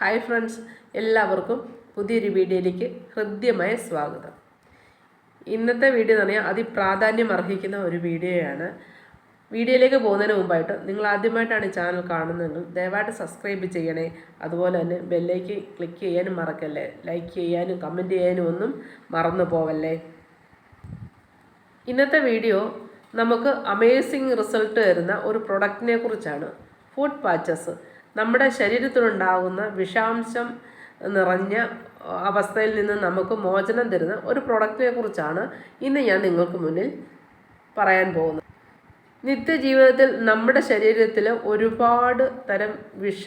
Hi friends എല്ലാവർക്കും പുതിയൊരു വീഡിയോയിലേക്ക് ഹൃദ്യമായ സ്വാഗതം. ഇന്നത്തെ വീഡിയോ എന്ന് പറഞ്ഞാൽ അതിപ്രാധാന്യം അർഹിക്കുന്ന ഒരു വീഡിയോയാണ്. വീഡിയോയിലേക്ക് പോകുന്നതിന് മുമ്പായിട്ട് നിങ്ങൾ ആദ്യമായിട്ടാണ് ചാനൽ കാണുന്നതെങ്കിൽ ദയവായിട്ട് സബ്സ്ക്രൈബ് ചെയ്യണേ. അതുപോലെ തന്നെ ബെല്ലേക്ക് ക്ലിക്ക് ചെയ്യാനും മറക്കല്ലേ? ലൈക്ക് ചെയ്യാനും കമന്റ് ചെയ്യാനും ഒന്നും മറന്നു പോവല്ലേ? ഇന്നത്തെ വീഡിയോ നമുക്ക് അമേസിങ് റിസൾട്ട് തരുന്ന ഒരു പ്രൊഡക്റ്റിനെ കുറിച്ചാണ്. ഫുഡ് പാച്ചസ് നമ്മുടെ ശരീരത്തിലുണ്ടാകുന്ന വിഷാംശം നിറഞ്ഞ അവസ്ഥയിൽ നിന്ന് നമുക്ക് മോചനം തരുന്ന ഒരു പ്രൊഡക്റ്റിനെ കുറിച്ചാണ് ഇന്ന് ഞാൻ നിങ്ങൾക്ക് മുന്നിൽ പറയാൻ പോകുന്നത്. നിത്യജീവിതത്തിൽ നമ്മുടെ ശരീരത്തിൽ ഒരുപാട് തരം വിഷ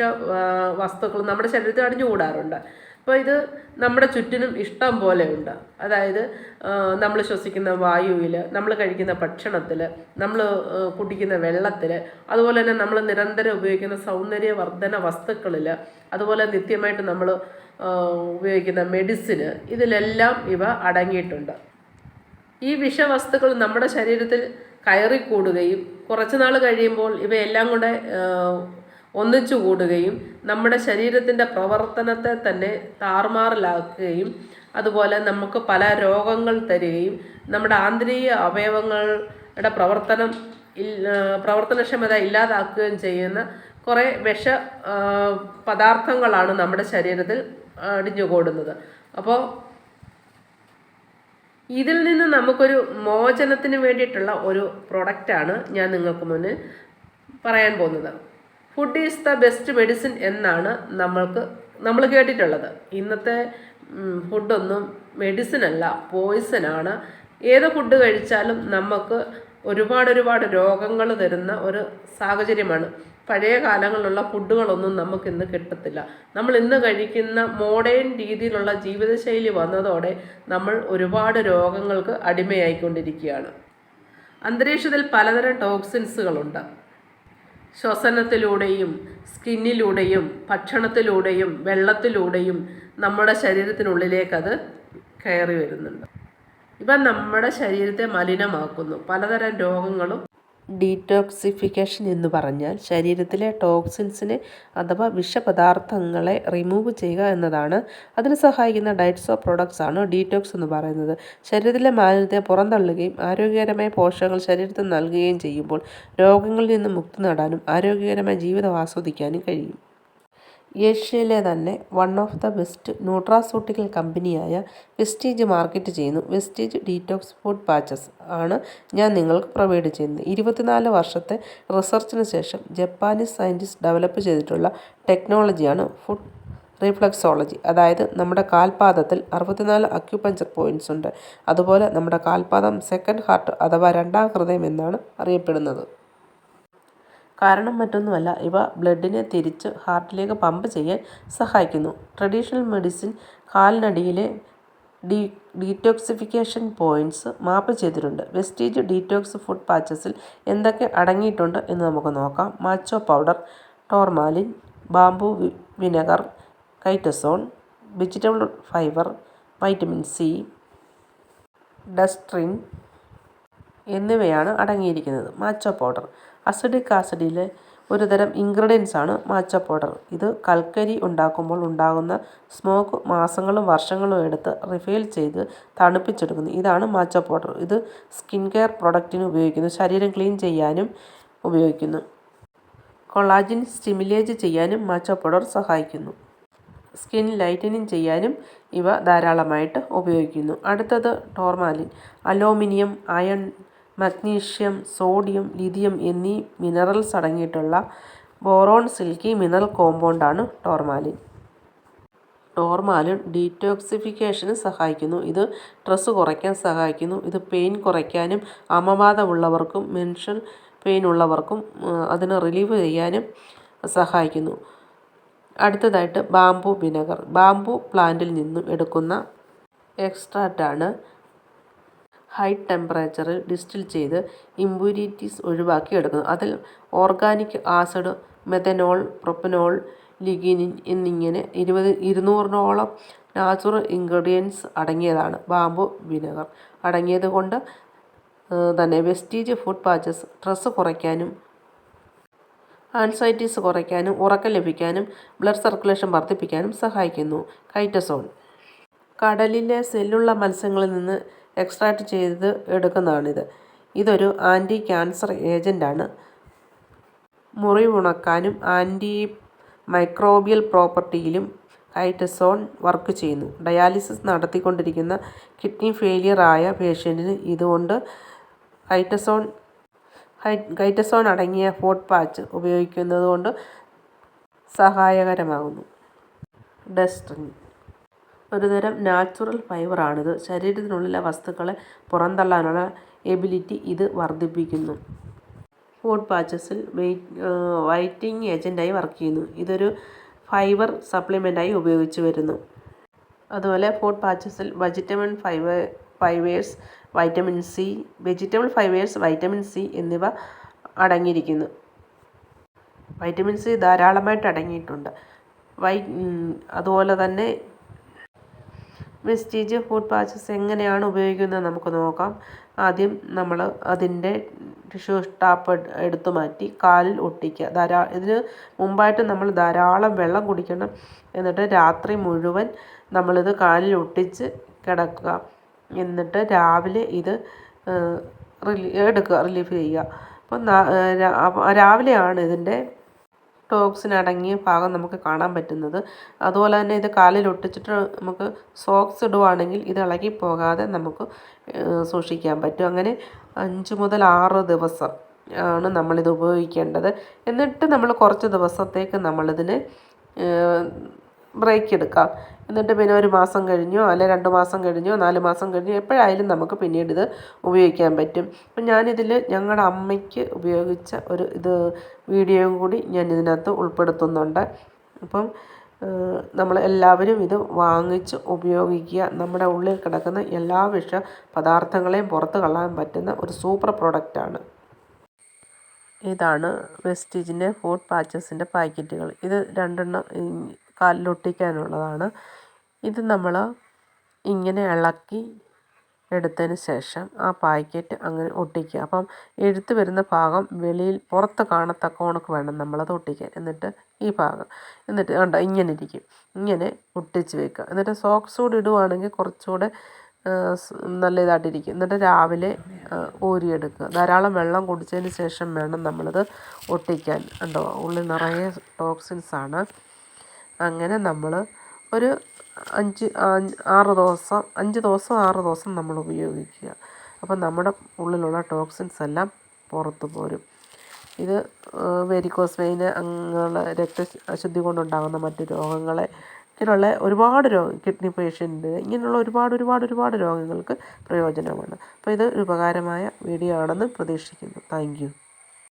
വസ്തുക്കൾ നമ്മുടെ ശരീരത്തിൽ അടിഞ്ഞുകൂടാറുണ്ട്. അപ്പോൾ ഇത് നമ്മുടെ ചുറ്റിനും ഇഷ്ടം പോലെ ഉണ്ട്. അതായത് നമ്മൾ ശ്വസിക്കുന്ന വായുവിൽ നമ്മൾ കഴിക്കുന്ന ഭക്ഷണത്തിൽ നമ്മൾ കുടിക്കുന്ന വെള്ളത്തിൽ അതുപോലെ തന്നെ നമ്മൾ നിരന്തരം ഉപയോഗിക്കുന്ന സൗന്ദര്യവർദ്ധന വസ്തുക്കളിൽ അതുപോലെ നിത്യമായിട്ട് നമ്മൾ ഉപയോഗിക്കുന്ന മെഡിസിന് ഇതിലെല്ലാം ഇവ അടങ്ങിയിട്ടുണ്ട്. ഈ വിഷവസ്തുക്കൾ നമ്മുടെ ശരീരത്തിൽ കയറിക്കൂടുകയും കുറച്ച് നാൾ കഴിയുമ്പോൾ ഇവയെല്ലാം കൂടെ ഒന്നിച്ചു കൂടുകയും നമ്മുടെ ശരീരത്തിന്റെ പ്രവർത്തനത്തെ തന്നെ താറുമാറിലാക്കുകയും അതുപോലെ നമുക്ക് പല രോഗങ്ങൾ തരികയും നമ്മുടെ ആന്തരിക അവയവങ്ങളുടെ പ്രവർത്തനം പ്രവർത്തനക്ഷമത ഇല്ലാതാക്കുകയും ചെയ്യുന്ന കുറേ വിഷ പദാർത്ഥങ്ങളാണ് നമ്മുടെ ശരീരത്തിൽ അടിഞ്ഞുകൂടുന്നത്. അപ്പോൾ ഇതിൽ നിന്ന് നമുക്കൊരു മോചനത്തിന് വേണ്ടിയിട്ടുള്ള ഒരു പ്രൊഡക്റ്റാണ് ഞാൻ നിങ്ങൾക്ക് മുന്നിൽ പറയാൻ പോകുന്നത്. Food is the best medicine എന്നാണ് നമ്മൾക്ക് നമ്മൾ കേട്ടിട്ടുള്ളത്. ഇന്നത്തെ ഫുഡൊന്നും മെഡിസിൻ അല്ല പോയിസൺ ആണ്. ഏത് ഫുഡ് കഴിച്ചാലും നമുക്ക് ഒരുപാട് ഒരുപാട് രോഗങ്ങൾ തരുന്ന ഒരു സാഹചര്യമാണ്. പഴയ കാലങ്ങളിലുള്ള ഫുഡുകളൊന്നും നമുക്കിന്ന് കിട്ടത്തില്ല. നമ്മൾ ഇന്ന് കഴിക്കുന്ന മോഡേൺ രീതിയിലുള്ള ജീവിതശൈലി വന്നതോടെ നമ്മൾ ഒരുപാട് രോഗങ്ങൾക്ക് അടിമയായിക്കൊണ്ടിരിക്കുകയാണ്. അന്തരീക്ഷത്തിൽ പലതരം ടോക്സിൻസുകളുണ്ട്. ശ്വസനത്തിലൂടെയും സ്കിന്നിലൂടെയും ഭക്ഷണത്തിലൂടെയും വെള്ളത്തിലൂടെയും നമ്മുടെ ശരീരത്തിനുള്ളിലേക്ക് അത് കയറി വരുന്നുണ്ട്. ഇവ നമ്മുടെ ശരീരത്തെ മലിനമാക്കുന്നു. പലതരം രോഗങ്ങളും ഡീറ്റോക്സിഫിക്കേഷൻ എന്ന് പറഞ്ഞാൽ ശരീരത്തിലെ ടോക്സിൻസിനെ അഥവാ വിഷപദാർത്ഥങ്ങളെ റിമൂവ് ചെയ്യുക എന്നതാണ്. അതിന് സഹായിക്കുന്ന ഡയറ്റ്സ് ഓഫ് പ്രോഡക്ട്സ് ആണ് ഡീറ്റോക്സ് എന്ന് പറയുന്നത്. ശരീരത്തിലെ മാലിന്യത്തെ പുറന്തള്ളുകയും ആരോഗ്യകരമായ പോഷകങ്ങൾ ശരീരത്തിൽ നൽകുകയും ചെയ്യുമ്പോൾ രോഗങ്ങളിൽ നിന്ന് മുക്തി നേടാനും ആരോഗ്യകരമായ ജീവിതം ആസ്വദിക്കാനും കഴിയും. ഏഷ്യയിലെ തന്നെ one of the best nutraceutical കമ്പനിയായ വെസ്റ്റേജ് മാർക്കറ്റ് ചെയ്യുന്നു. വെസ്റ്റേജ് ഡീറ്റോക്സ് ഫുഡ് പാച്ചസ് ആണ് ഞാൻ നിങ്ങൾക്ക് പ്രൊവൈഡ് ചെയ്യുന്നത്. ഇരുപത്തിനാല് വർഷത്തെ റിസർച്ചിന് ശേഷം ജപ്പാനീസ് സയന്റിസ്റ്റ് ഡെവലപ്പ് ചെയ്തിട്ടുള്ള ടെക്നോളജിയാണ് ഫുഡ് റീഫ്ലക്സോളജി അതായത് നമ്മുടെ കാൽപാദത്തിൽ അറുപത്തിനാല് അക്യുപഞ്ചർ പോയിന്റ്സ് ഉണ്ട്. അതുപോലെ നമ്മുടെ കാൽപാദം സെക്കൻഡ് ഹാർട്ട് അഥവാ രണ്ടാം ഹൃദയം എന്നാണ് അറിയപ്പെടുന്നത്. കാരണം മറ്റൊന്നുമല്ല ഇവ ബ്ലഡിനെ തിരിച്ച് ഹാർട്ടിലേക്ക് പമ്പ് ചെയ്യാൻ സഹായിക്കുന്നു. ട്രഡീഷണൽ മെഡിസിൻ കാലിനടിയിലെ ഡീ ഡീറ്റോക്സിഫിക്കേഷൻ പോയിന്റ്സ് മാപ്പ് ചെയ്തിട്ടുണ്ട്. വെസ്റ്റീജ് ഡീറ്റോക്സ് ഫുഡ് പാച്ചസിൽ എന്തൊക്കെ അടങ്ങിയിട്ടുണ്ട് എന്ന് നമുക്ക് നോക്കാം. Matcha powder tourmaline bamboo vinegar chitosan vegetable fibre vitamin C dextrin എന്നിവയാണ് അടങ്ങിയിരിക്കുന്നത്. മാച്ചോ പൗഡർ അസിഡിക് ആസിഡിലെ ഒരു തരം ഇൻഗ്രീഡിയൻസ് ആണ് മാച്ച പൗഡർ ഇത് കൽക്കരി ഉണ്ടാക്കുമ്പോൾ ഉണ്ടാകുന്ന സ്മോക്ക് മാസങ്ങളും വർഷങ്ങളും എടുത്ത് റിഫൈൽ ചെയ്ത് തണുപ്പിച്ചെടുക്കുന്നു. ഇതാണ് മാച്ച പൗഡർ ഇത് സ്കിൻ കെയർ പ്രൊഡക്റ്റിന് ഉപയോഗിക്കുന്നു. ശരീരം ക്ലീൻ ചെയ്യാനും ഉപയോഗിക്കുന്നു. കൊളാജിൻ സ്റ്റിമുലേറ്റ് ചെയ്യാനും മാച്ച പൗഡർ സഹായിക്കുന്നു. സ്കിൻ ലൈറ്റനിങ് ചെയ്യാനും ഇവ ധാരാളമായിട്ട് ഉപയോഗിക്കുന്നു. അടുത്തത് tourmaline aluminium iron magnesium sodium lithium എന്നീ മിനറൽസ് അടങ്ങിയിട്ടുള്ള ബോറോൺ സിൽക്കി മിനറൽ കോമ്പൗണ്ടാണ് ടോർമാലിൻ. ടോർമാലിൻ ഡീറ്റോക്സിഫിക്കേഷന് സഹായിക്കുന്നു. ഇത് സ്ട്രെസ് കുറയ്ക്കാൻ സഹായിക്കുന്നു. ഇത് പെയിൻ കുറയ്ക്കാനും അമവാദമുള്ളവർക്കും മെൻഷൻ പെയിൻ ഉള്ളവർക്കും അതിന് റിലീവ് ചെയ്യാനും സഹായിക്കുന്നു. അടുത്തതായിട്ട് ബാംബു വിനെഗർ. ബാംബു പ്ലാന്റിൽ നിന്നും എടുക്കുന്ന എക്സ്ട്രാക്റ്റാണ് ഹൈ ടെമ്പറേച്ചറിൽ ഡിസ്റ്റിൽ ചെയ്ത് ഇമ്പ്യൂരിറ്റീസ് ഒഴിവാക്കി എടുക്കുന്നു അതിൽ organic acid methanol propanol lignin എന്നിങ്ങനെ ഇരുപത് ഇരുന്നൂറിനോളം നാച്ചുറൽ ഇൻഗ്രീഡിയൻസ് അടങ്ങിയതാണ്. ബാമ്പു വിനെഗർ അടങ്ങിയത് കൊണ്ട് തന്നെ വെസ്റ്റീജ് ഫുഡ് പാച്ചസ് സ്ട്രെസ് കുറയ്ക്കാനും ആൻസൈറ്റീസ് കുറയ്ക്കാനും ഉറക്കം ലഭിക്കാനും ബ്ലഡ് സർക്കുലേഷൻ വർദ്ധിപ്പിക്കാനും സഹായിക്കുന്നു. കൈറ്റസോൾ കടലിലെ സെല്ലുള്ള മത്സ്യങ്ങളിൽ നിന്ന് എക്സ്ട്രാക്റ്റ് ചെയ്ത് എടുക്കുന്നതാണിത്. ഇതൊരു ആന്റി ക്യാൻസർ ഏജന്റാണ് മുറിവുണക്കാനും ആന്റി മൈക്രോബിയൽ പ്രോപ്പർട്ടിയിലും ഹൈറ്റസോൺ വർക്ക് ചെയ്യുന്നു. ഡയാലിസിസ് നടത്തിക്കൊണ്ടിരിക്കുന്ന കിഡ്നി ഫെയിലിയർ ആയ പേഷ്യന്റിന് ഇതുകൊണ്ട് കൈറ്റസോൺ ഹൈറ്റസോൺ അടങ്ങിയ ഫോട്ട് പാച്ച് ഉപയോഗിക്കുന്നത് കൊണ്ട് സഹായകരമാകുന്നു. ഡസ്ട്രിൻ ഒരുതരം നാച്ചുറൽ ഫൈബറാണിത് ശരീരത്തിനുള്ളിലെ വസ്തുക്കളെ പുറന്തള്ളാനുള്ള എബിലിറ്റി ഇത് വർദ്ധിപ്പിക്കുന്നു. ഫുഡ് പാച്ചസിൽ വെയിറ്റ് വൈറ്റിംഗ് ഏജന്റായി വർക്ക് ചെയ്യുന്നു. ഇതൊരു ഫൈബർ സപ്ലിമെന്റായി ഉപയോഗിച്ച് വരുന്നു. അതുപോലെ food പാച്ചസിൽ vegetable fibre fibres vitamin C vegetable fibres vitamin C എന്നിവ അടങ്ങിയിരിക്കുന്നു. വൈറ്റമിൻ സി ധാരാളമായിട്ട് അടങ്ങിയിട്ടുണ്ട്. വൈ അതുപോലെ തന്നെ വെസ്റ്റീജ് ഫുഡ് പാച്ചസ് എങ്ങനെയാണ് ഉപയോഗിക്കുന്നത് നമുക്ക് നോക്കാം. ആദ്യം നമ്മൾ അതിന്റെ ടിഷ്യൂ ടാപ്പ് എടുത്തു മാറ്റി കാലിൽ ഒട്ടിക്കുക. ധാരാ ഇതിന് മുമ്പായിട്ട് നമ്മൾ ധാരാളം വെള്ളം കുടിക്കണം. എന്നിട്ട് രാത്രി മുഴുവൻ നമ്മളിത് കാലിൽ ഒട്ടിച്ച് കിടക്കുക. എന്നിട്ട് രാവിലെ ഇത് റിലീ എടുക്കുക റിലീഫ് ചെയ്യുക. അപ്പം രാവിലെയാണ് ഇതിന്റെ ടോക്സിൻ അടങ്ങിയ ഭാഗം നമുക്ക് കാണാൻ പറ്റുന്നത്. അതുപോലെ തന്നെ ഇത് കാലിൽ ഒട്ടിച്ചിട്ട് നമുക്ക് സോക്സ് ഇടുവാണെങ്കിൽ ഇത് ഇളകി പോകാതെ നമുക്ക് സൂക്ഷിക്കാൻ പറ്റും. അങ്ങനെ അഞ്ച് മുതൽ ആറ് ദിവസം ആണ് നമ്മളിത് ഉപയോഗിക്കേണ്ടത്. എന്നിട്ട് നമ്മൾ കുറച്ച് ദിവസത്തേക്ക് നമ്മളിതിന് ബ്രേക്ക് എടുക്കാം എന്നിട്ട് പിന്നെ ഒരു മാസം കഴിഞ്ഞോ അല്ലെ രണ്ട് മാസം കഴിഞ്ഞോ നാല് മാസം കഴിഞ്ഞോ എപ്പോഴായാലും നമുക്ക് പിന്നീട് ഇത് ഉപയോഗിക്കാൻ പറ്റും. അപ്പം ഞാനിതിൽ ഞങ്ങളുടെ അമ്മയ്ക്ക് ഉപയോഗിച്ച ഒരു ഇത് വീഡിയോയും കൂടി ഞാൻ ഇതിനകത്ത് ഉൾപ്പെടുത്തുന്നുണ്ട്. അപ്പം നമ്മൾ എല്ലാവരും ഇത് വാങ്ങിച്ച് ഉപയോഗിക്കുക. നമ്മുടെ ഉള്ളിൽ കിടക്കുന്ന എല്ലാ വിഷ പദാർത്ഥങ്ങളെയും പുറത്ത് കളയാൻ പറ്റുന്ന ഒരു സൂപ്പർ പ്രൊഡക്റ്റാണ് ഇതാണ് വെസ്റ്റീജിന്റെ ഫുഡ് പാച്ചസിന്റെ പാക്കറ്റുകൾ ഇത് രണ്ടെണ്ണം കാലിലൊട്ടിക്കാനുള്ളതാണ്. ഇത് നമ്മൾ ഇങ്ങനെ ഇളക്കി എടുത്തതിന് ശേഷം ആ പാക്കറ്റ് അങ്ങനെ ഒട്ടിക്കുക. അപ്പം എഴുത്ത് വരുന്ന ഭാഗം വെളിയിൽ പുറത്ത് കാണത്തക്ക കണക്ക് വേണം നമ്മളത് ഒട്ടിക്കാൻ. എന്നിട്ട് ഈ ഭാഗം. എന്നിട്ട് കണ്ട ഇങ്ങനെ ഇരിക്കും. ഇങ്ങനെ ഒട്ടിച്ച് വെക്കുക. എന്നിട്ട് സോക്സ് കൂടി ഇടുവാണെങ്കിൽ കുറച്ചുകൂടെ നല്ല ഇതായിട്ടിരിക്കും. എന്നിട്ട് രാവിലെ ഊരിയെടുക്കുക. ധാരാളം വെള്ളം കുടിച്ചതിന് ശേഷം വേണം നമ്മളത് ഒട്ടിക്കാൻ. ഉണ്ടോ ഉള്ളിൽ നിറയെ ടോക്സിൻസാണ്. അങ്ങനെ നമ്മൾ ഒരു അഞ്ച് ആറ് ദിവസം അഞ്ച് ദിവസം ആറ് ദിവസം നമ്മൾ ഉപയോഗിക്കുക. അപ്പം നമ്മുടെ ഉള്ളിലുള്ള ടോക്സിൻസ് എല്ലാം പുറത്തു പോരും. ഇത് വെരിക്കോസ് വെയിന് അങ്ങനെയുള്ള രക്ത അശുദ്ധി കൊണ്ടുണ്ടാകുന്ന മറ്റ് രോഗങ്ങളെ ഇങ്ങനെയുള്ള ഒരുപാട് രോഗം കിഡ്നി പേഷ്യന്റ് ഇങ്ങനെയുള്ള ഒരുപാട് ഒരുപാട് ഒരുപാട് രോഗങ്ങൾക്ക് പ്രയോജനമാണ്. അപ്പോൾ ഇത് ഉപകാരമായ വീഡിയോ ആണെന്ന് പ്രതീക്ഷിക്കുന്നു. താങ്ക്